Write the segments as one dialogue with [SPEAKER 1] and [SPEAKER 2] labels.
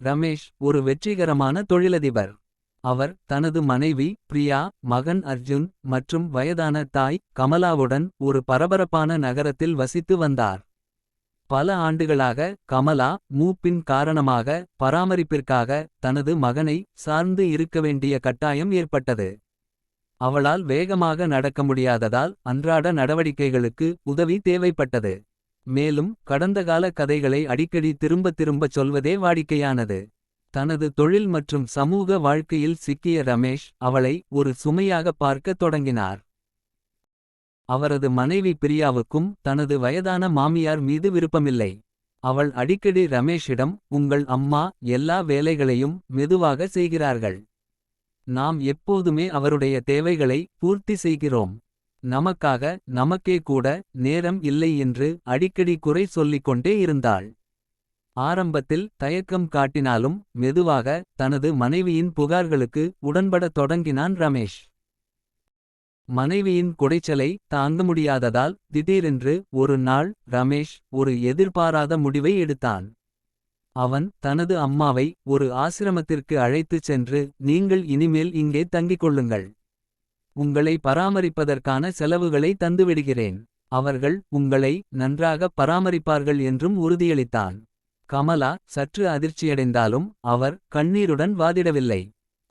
[SPEAKER 1] ரமேஷ் ஒரு வெற்றிகரமான தொழிலதிபர். அவர் தனது மனைவி பிரியா மகன் அர்ஜுன் மற்றும் வயதான தாய் கமலாவுடன் ஒரு பரபரப்பான நகரத்தில் வசித்து வந்தார். பல ஆண்டுகளாக கமலா மூப்பின் காரணமாக பராமரிப்பிற்காக தனது மகனை சார்ந்து இருக்க வேண்டிய கட்டாயம் ஏற்பட்டது. அவளால் வேகமாக நடக்க முடியாததால் அன்றாட நடவடிக்கைகளுக்கு உதவி தேவைப்பட்டது. மேலும் கடந்தகால கதைகளை அடிக்கடி திரும்பத் திரும்பச் சொல்வதே வாடிக்கையானது. தனது தொழில் மற்றும் சமூக வாழ்க்கையில் சிக்கிய ரமேஷ் அவளை ஒரு சுமையாக பார்க்கத் தொடங்கினார். அவரது மனைவி பிரியாவுக்கும் தனது வயதான மாமியார் மீது விருப்பமில்லை. அவள் அடிக்கடி ரமேஷிடம் உங்கள் அம்மா எல்லா வேலைகளையும் மெதுவாக செய்கிறார்கள். நாம் எப்போதுமே அவருடைய தேவைகளை பூர்த்தி செய்கிறோம். நமக்காக நமக்கே கூட நேரம் இல்லை என்று அடிக்கடி குறை சொல்லிக் கொண்டே இருந்தாள். ஆரம்பத்தில் தயக்கம் காட்டினாலும் மெதுவாக தனது மனைவியின் புகார்களுக்கு உடன்படத் தொடங்கினான் ரமேஷ். மனைவியின் குடைச்சலை தாங்க முடியாததால் திடீரென்று ஒரு நாள் ரமேஷ் ஒரு எதிர்பாராத முடிவை எடுத்தான். அவன் தனது அம்மாவை ஒரு ஆசிரமத்திற்கு அழைத்துச் சென்று நீங்கள் இனிமேல் இங்கே தங்கிக் கொள்ளுங்கள். உங்களை பராமரிப்பதற்கான செலவுகளை தந்துவிடுகிறேன். அவர்கள் உங்களை நன்றாக பராமரிப்பார்கள் என்றும் உறுதியளித்தான். கமலா சற்று அதிர்ச்சியடைந்தாலும் அவர் கண்ணீருடன் வாதிடவில்லை.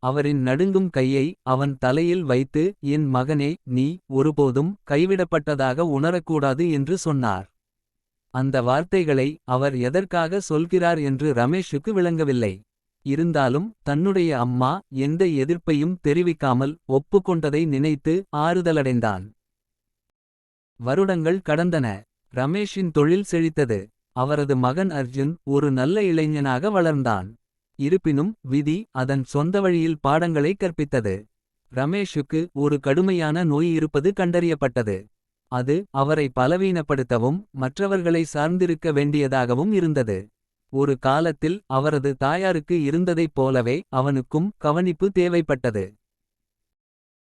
[SPEAKER 1] அவரின் நடுங்கும் கையை அவன் தலையில் வைத்து என் மகனே நீ ஒருபோதும் கைவிடப்பட்டதாக உணரக்கூடாது என்று சொன்னார். அந்த வார்த்தைகளை அவர் எதற்காக சொல்கிறார் என்று ரமேஷுக்கு விளங்கவில்லை. இருந்தாலும் தன்னுடைய அம்மா எந்த எதிர்ப்பையும் தெரிவிக்காமல் ஒப்புக்கொண்டதை நினைத்து ஆறுதலடைந்தான். வருடங்கள் கடந்தன ரமேஷின் தொழில் செழித்தது. அவரது மகன் அர்ஜுன் ஒரு நல்ல இளைஞனாக வளர்ந்தான். இருப்பினும் விதி அதன் சொந்த வழியில் பாடங்களை கற்பித்தது. ரமேஷுக்கு ஒரு கடுமையான நோய் இருப்பது கண்டறியப்பட்டது. அது அவரை பலவீனப்படுத்தவும் மற்றவர்களை சார்ந்திருக்க வேண்டியதாகவும் இருந்தது. ஒரு காலத்தில் அவரது தாயாருக்கு இருந்ததைப் போலவே அவனுக்கும் கவனிப்பு தேவைப்பட்டது.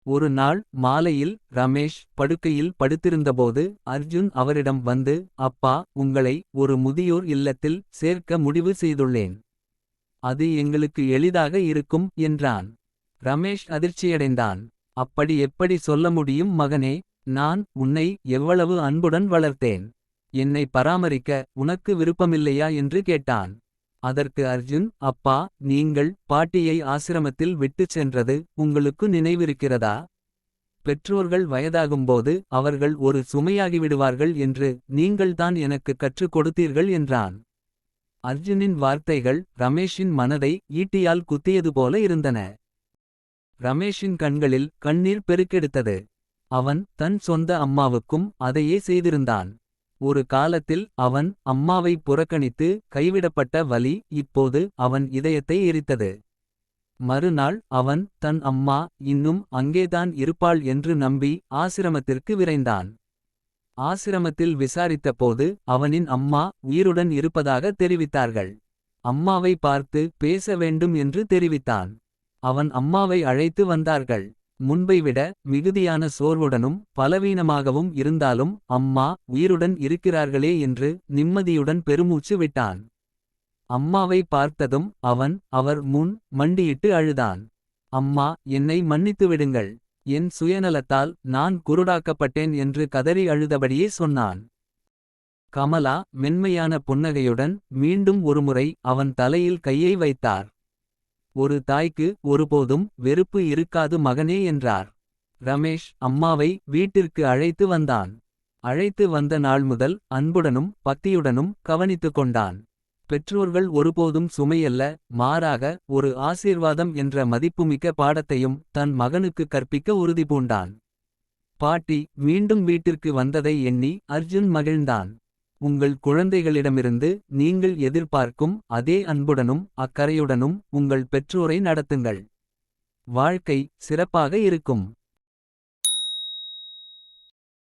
[SPEAKER 1] ஒரு நாள் மாலையில் ரமேஷ் படுக்கையில் படுத்திருந்தபோது அர்ஜுன் அவரிடம் வந்து அப்பா உங்களை ஒரு முதியோர் இல்லத்தில் சேர்க்க முடிவு செய்துள்ளேன். அது எங்களுக்கு எளிதாக இருக்கும் என்றான். ரமேஷ் அதிர்ச்சியடைந்தான். அப்படி எப்படி சொல்ல முடியும் மகனே நான் உன்னை எவ்வளவு அன்புடன் வளர்த்தேன். என்னை பராமரிக்க உனக்கு விருப்பமில்லையா என்று கேட்டான். அதற்கு அர்ஜுன் அப்பா நீங்கள் பாட்டியை ஆசிரமத்தில் விட்டுச் சென்றது உங்களுக்கு நினைவிருக்கிறதா. பெற்றோர்கள் வயதாகும்போது அவர்கள் ஒரு சுமையாகிவிடுவார்கள் என்று நீங்கள்தான் எனக்கு கற்றுக் கொடுத்தீர்கள் என்றான். அர்ஜுனின் வார்த்தைகள் ரமேஷின் மனதை ஈட்டியால் குத்தியது போல இருந்தன. ரமேஷின் கண்களில் கண்ணீர் பெருக்கெடுத்தது. அவன் தன் சொந்த அம்மாவுக்கும் அதையே செய்திருந்தான். ஒரு காலத்தில் அவன் அம்மாவை புறக்கணித்து கைவிடப்பட்ட வலி இப்போது அவன் இதயத்தை எரித்தது. மறுநாள் அவன் தன் அம்மா இன்னும் அங்கேதான் இருப்பாள் என்று நம்பி ஆசிரமத்திற்கு விரைந்தான். ஆசிரமத்தில் விசாரித்தபோது அவனின் அம்மா உயிருடன் இருப்பதாக தெரிவித்தார்கள். அம்மாவை பார்த்து பேச வேண்டும் என்று தெரிவித்தான். அவன் அம்மாவை அழைத்து வந்தார்கள். முன்பை விட மிகுதியான சோர்வுடனும் பலவீனமாகவும் இருந்தாலும் அம்மா உயிருடன் இருக்கிறார்களே என்று நிம்மதியுடன் பெருமூச்சு விட்டான். அம்மாவை பார்த்ததும் அவன் அவர் முன் மண்டியிட்டு அழுதான். அம்மா என்னை மன்னித்து விடுங்கள். என் சுயநலத்தால் நான் குருடாக்கப்பட்டேன் என்று கதறி அழுதபடியே சொன்னான். கமலா மென்மையான புன்னகையுடன் மீண்டும் ஒருமுறை அவன் தலையில் கையை வைத்தார். ஒரு தாய்க்கு ஒருபோதும் வெறுப்பு இருக்காது மகனே என்றார். ரமேஷ் அம்மாவை வீட்டிற்கு அழைத்து வந்தான். அழைத்து வந்த நாள் முதல் அன்புடனும் பக்தியுடனும் கவனித்துக் கொண்டான். பெற்றோர்கள் ஒருபோதும் சுமையல்ல மாறாக ஒரு ஆசீர்வாதம் என்ற மதிப்புமிக்க பாடத்தையும் தன் மகனுக்கு கற்பிக்க உறுதிபூண்டான். பாட்டி மீண்டும் வீட்டிற்கு வந்ததை எண்ணி அர்ஜுன் மகிழ்ந்தான். உங்கள் குழந்தைகளிடமிருந்து நீங்கள் எதிர்பார்க்கும் அதே அன்புடனும் அக்கறையுடனும் உங்கள் பெற்றோரை நடத்துங்கள். வாழ்க்கை சிறப்பாக இருக்கும்.